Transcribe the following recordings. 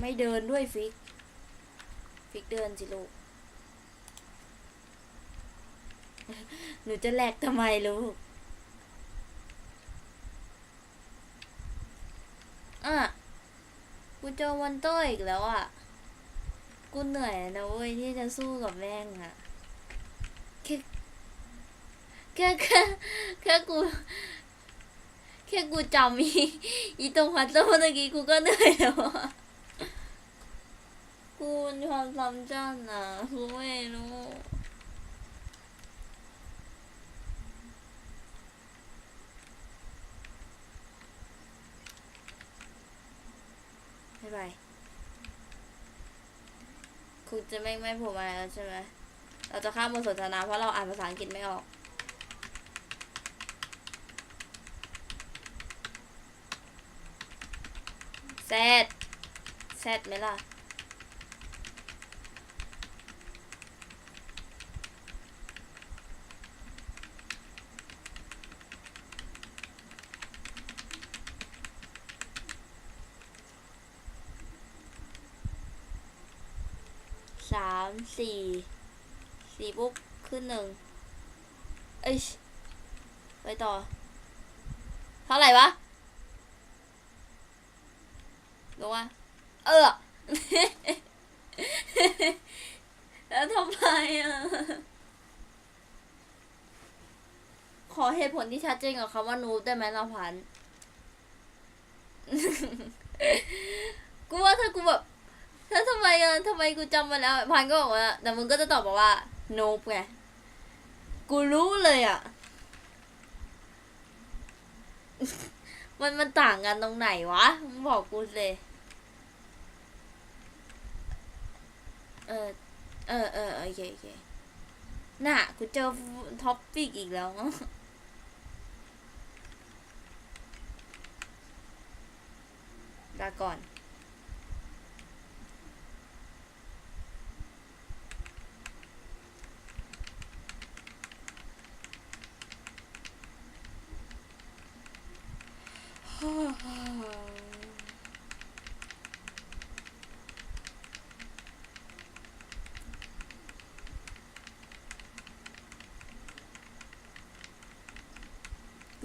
ไม่เดินด้วยฟิก ฟิกเดินสิลูก หนูจะแหลกทำไมลูกอะกูเจอวันเตอร์อีกแล้วอะ กูเหนื่อยนะเว้ยที่จะสู้กับแม่งอะแค่แค่แค่แค่กูแค่กูจำอีอีตรงฮัตเตอร์เมื่อกี้กูก็เหนื่อยแล้วอะ กูมีความซ้ำจันะกูไม่รู้บ๊ายบายคุณจะไม่ไม่ผมอะไรแล้วใช่ไหม เราจะข้ามบทสนทนาเพราะเราอ่านภาษาอังกฤษไม่ออกแซดแซดไหมล่ะ สาม สี่สี่ปุ๊บขึ้นหนึ่งเอ้ยไปต่อ เท่าไหร่วะลงว่าเออแล้วทำไมอะ ขอเหตุผลที่ชัดเจนกับคำว่านูบได้ไหมเราพัน กูว่าถ้ากูแบบ ถ้าทำไมอะทำไมกูจำมาแล้ว พันก็บอกว่า แต่มึงก็จะตอบบอกว่า nope ไง กูรู้เลยอะ มันมันต่างกันตรงไหนวะ มึงบอกกูเลย เออ เออเออโอเคโอเคน่ะ กูเจอท็อปปิกอีกแล้วลาก่อน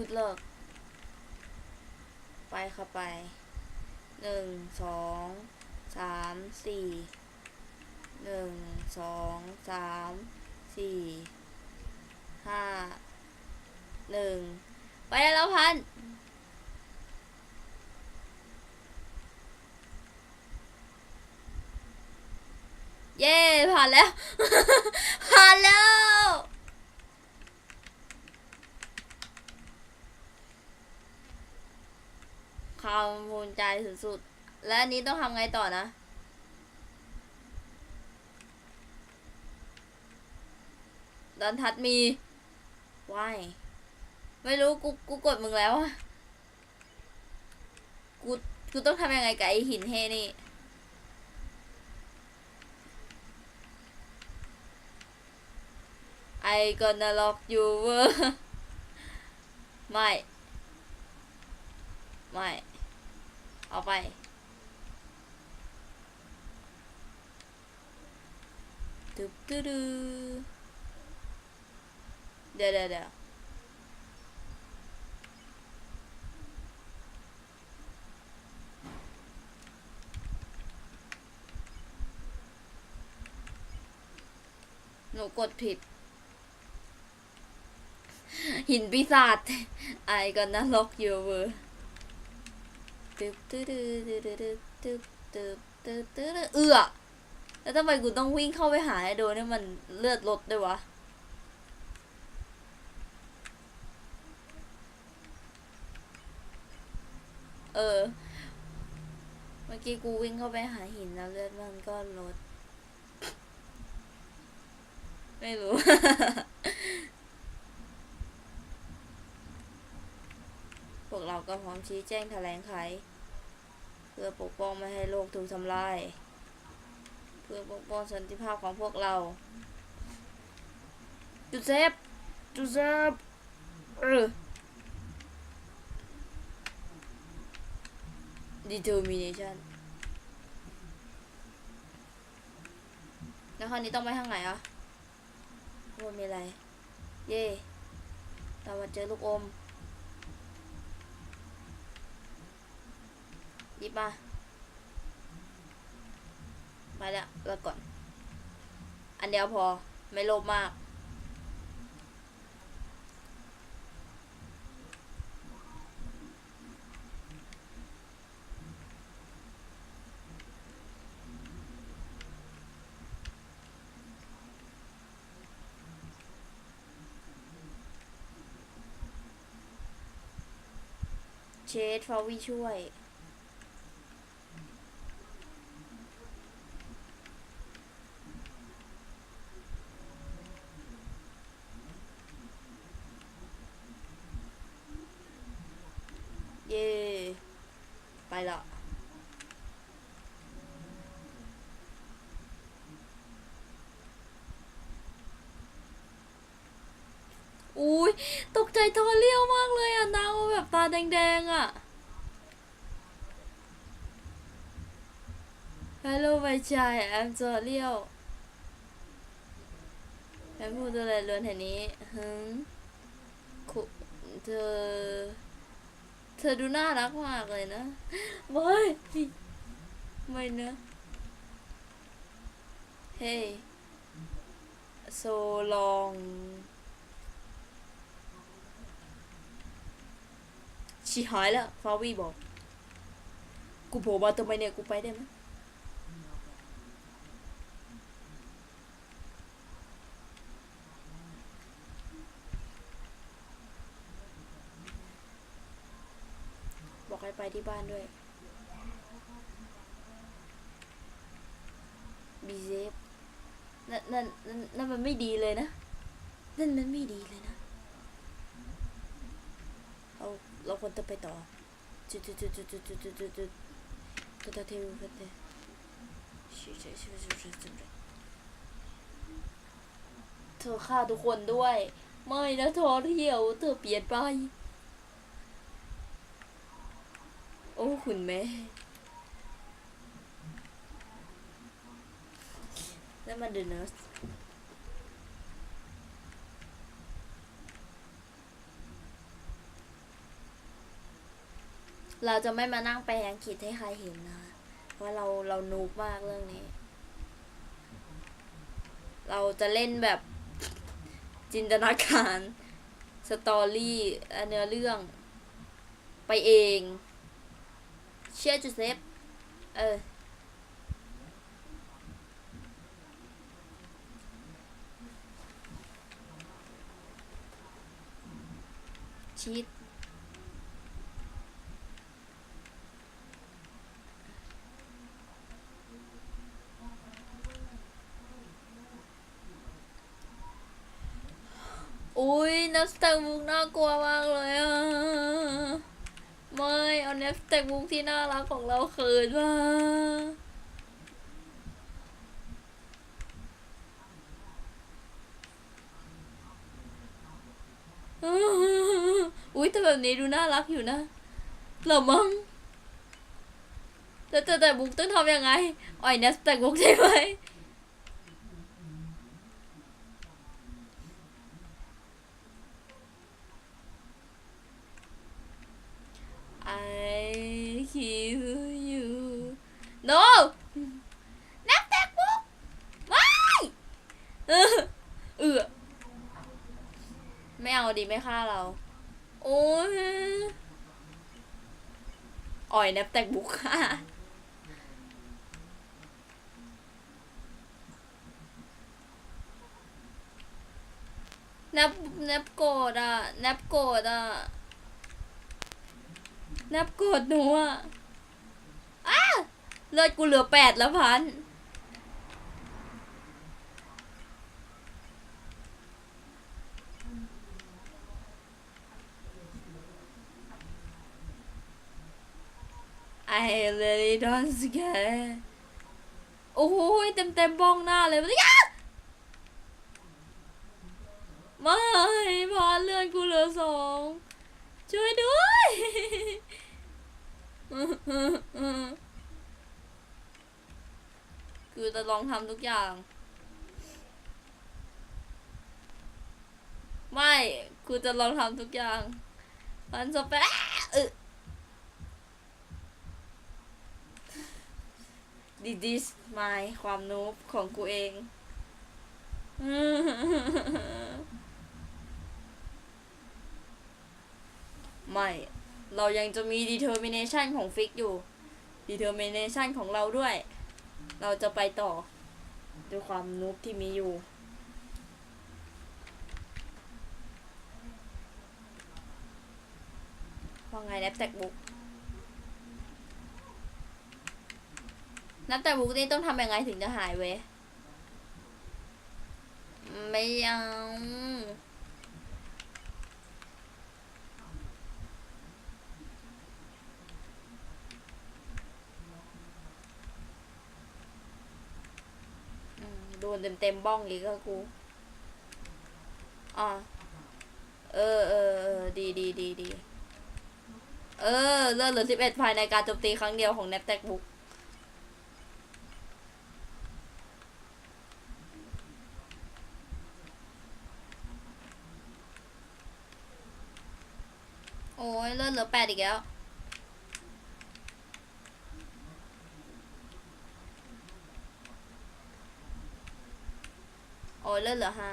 กูเลิก ไปค่ะไปหนึ่งสองสามสี่หนึ่งสองสามสี่ห้าหนึ่งไปได้แล้วพันเย้ผ่านแล้ว ผ่านแล้ว ความภูมิใจสุดๆ และอันนี้ต้องทำไงต่อนะ ดันทัดมีว้ายไม่รู้กูกูกดมึงแล้วอะกูกูต้องทำยังไงกับไอหินเฮนี่ I gonna lock you เวอร์ไม่ ไม่ เอาไป ตึบตึดูเดี๋ยวเดี๋ยวเดี๋ยวหนูกดผิด หินปีศาจ I gonna lock you เวอร์ ตึ๊บตึ๊ดตึ๊ดตึ๊ดตึ๊ดตึ๊ดตึ๊ดตึ๊ดตึ๊ดเอือแล้วทำไมกูต้องวิ่งเข้าไปหาไอ้โดนเนี่ยมันเลือดลดด้วยวะเออ เมื่อกี้กูวิ่งเข้าไปหาหินแล้วเลือดมันก็ลด ไม่รู้ พวกเราก็พร้อมชี้แจงแถลงไข เพื่อปกป้องไม่ให้โลกถูกทำลาย เพื่อปกป้องสันติภาพของพวกเรา จุดเซฟ จุดเซฟเออ determination แล้วคราวนี้ต้องไปทางไหนอะโอ้มีอะไร เย่เรามาเจอลูกอม ยิบมาไปแล้วเลิกก่อน อันเดียวพอไม่โลภมาก เชดฟาวิช่วย เย่ไปละอุ้ ยตกใจทอเลี้ยวมากเลยอะนางแบบตาแดงๆอะ Hello ใบชาย I'm จอเลี้ยวแอมพูดอะไรล้วนแห่นี้ฮึงคุเธอ เธอดูน่ารักมากเลยนะไม่ไม่นะเฮ้ so long ชิหายแล้วฟาวีบอก กูโผล่มาทำไมเนี่ย กูไปได้ไหมบอกให้ไปที่บ้านด้วยบีเซฟนั่นนั่นนั่นนั่นมันไม่ดีเลยนะ นั่นมันไม่ดีเลยนะ เอา เราควรจะไปต่อจุดจุดจุดจุดจุดจุดจุดจุดจุดก็จะเทวิกันเลยชิชิชิชิชิชิเธอฆ่าทุกคนด้วย ไม่นะทอเที่ยวเธอเปลี่ยนไป โอ้คุณแม่แล้วมันเดนเนอร์ เราจะไม่มานั่งแปลอังกฤษให้ใครเห็นนะคะเพราะเราเรานูบมากเรื่องนี้ เราจะเล่นแบบจินตนาการสตอรี่เนื้อเรื่อง ไปเอง เชื่อจูเซฟเออชีต เนับสแต็กบุ๊กน่ากลัวมากเลยอะ ไม่เอาเนฟสแต็กบุ๊กที่น่ารักของเราคืนมาอุ้ยแต่แบบนี้ดูน่ารักอยู่นะเหรอมั้งแต่แต่แต่บุ๊กต้องทำยังไงอ่อยเนฟสแต็กบุ๊กใช่ไหม I kill you no นับแตกบุ๊กไม่เออเออไม่เอาดิไม่ฆ่าเรา โอ้ยอ่อยนับแตกบุกค่ะนับนับโกรธอะนับโกรธอะ นับกดหนูอะอ้าเลือดกูเหลือแปดแล้วพัน I really don't scare โอ้โหเต็มเต็มบ้องหน้าเลยมันยะไม่พานเลือดกูเหลือสองช่วยด้วย คือจะลองทำทุกอย่าง ไม่คือจะลองทำทุกอย่างมันจะไปอึดิดิสไม่ความนูบของกูเองไม่ เรายังจะมี determination ของฟิกอยู่ determination ของเราด้วย เราจะไปต่อ ด้วยความนูบที่มีอยู่ ว่าไงแนบแตกบุ๊กนับแต่บุ๊กนี่ต้องทำยังไงถึงจะหายเว้ย ไม่เอาอืมโด นเต็มเต็มบ้องอีกก็กูอ่าเออเออเออดีดีดีดีเออเลือดเหลือสิบเอ็ดภายในการโจมตีครั้งเดียวของแนปแตกบุกโอ้ยเลือดเหลือแปดอีกแล้ว ยเลือดเหลือห้า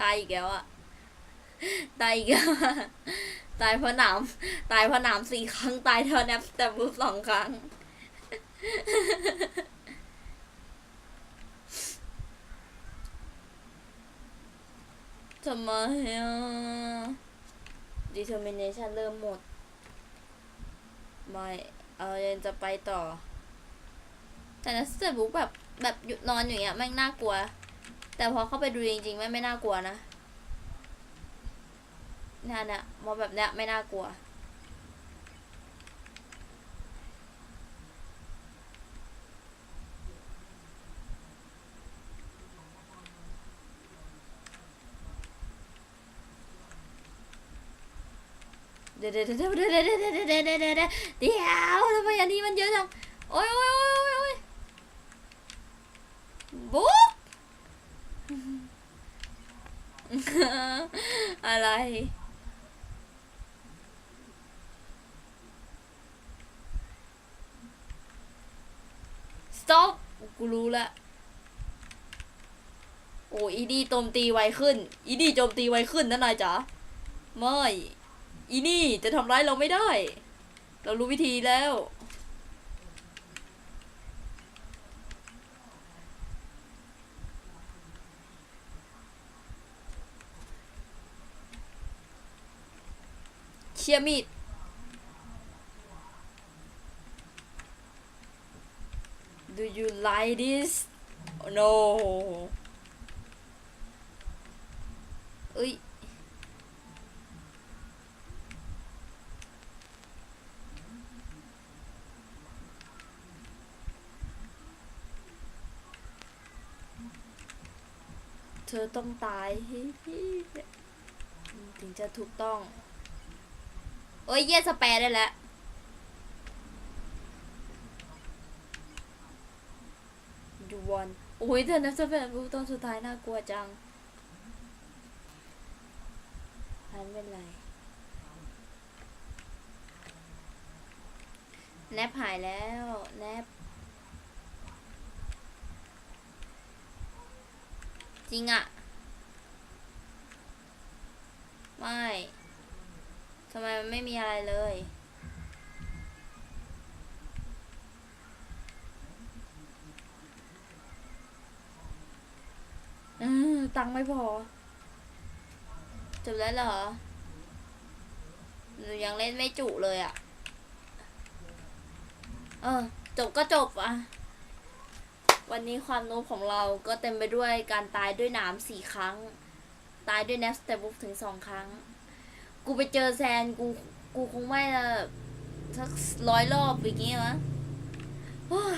ตายอีกแล้วอะตายอีกแล้วอะ ตายเพราะหนามตายเพราะหนามสี่ครั้ง ตายเท่าแนบแต่บูสองครั้ง ทำไมอะ determination เริ่มหมด ไม่ เอายังจะไปต่อ แต่นัสเตอร์บุ๊กแบบแบบหยุดนอนอย่างเงี้ยแม่งน่ากลัว แต่พอเข้าไปดูจริงๆไม่งไม่น่ากลัวนะ เนี่ยเนี่ยมอแบบเนี้ยไม่น่ากลัวเดี๋ยวเดี๋ยวเดี๋ยวเดี๋ยวเดี๋ยวเดี๋ยวเดี๋ยวเดี๋ยวเดี๋ยวเดี๋ยวเดี๋ยวทำไมอันนี้มันเยอะจังโอ้ยโอ้ยโอ้ยโอ้ยโอ้ยบุ๊กอะไร stop กูรู้ละโอ้อีดีโจมตีไวขึ้น อีดีโจมตีไวขึ้นนะนายจ๋าไม่อีนี่จะทำร้ายเราไม่ได้ เรารู้วิธีแล้ว เชียมีด Do you like this No เอ้ยเธอต้องตายให้พี่ถึงจะถูกต้องเอ้ยเย่สแปรได้แล้ว วันโอ้ยเธอนับสแปรบูตอนสุดท้ายน่ากลัวจังอันเป็นไร แนบหายแล้ว แนบ จริงอะไม่ ทำไมมันไม่มีอะไรเลย อืม ตังค์ไม่พอจบแล้วเหรอหนูยังเล่นไม่จุเลยอะเออ จบก็จบอะวันนี้ความรู้ของเราก็เต็มไปด้วยการตายด้วยหนามสี่ครั้ง ตายด้วยแนสเตบุ๊กถึงสองครั้ง กูไปเจอแซนกู กูคงไม่ละสักร้อยรอบอย่างงี้วะโอ้ย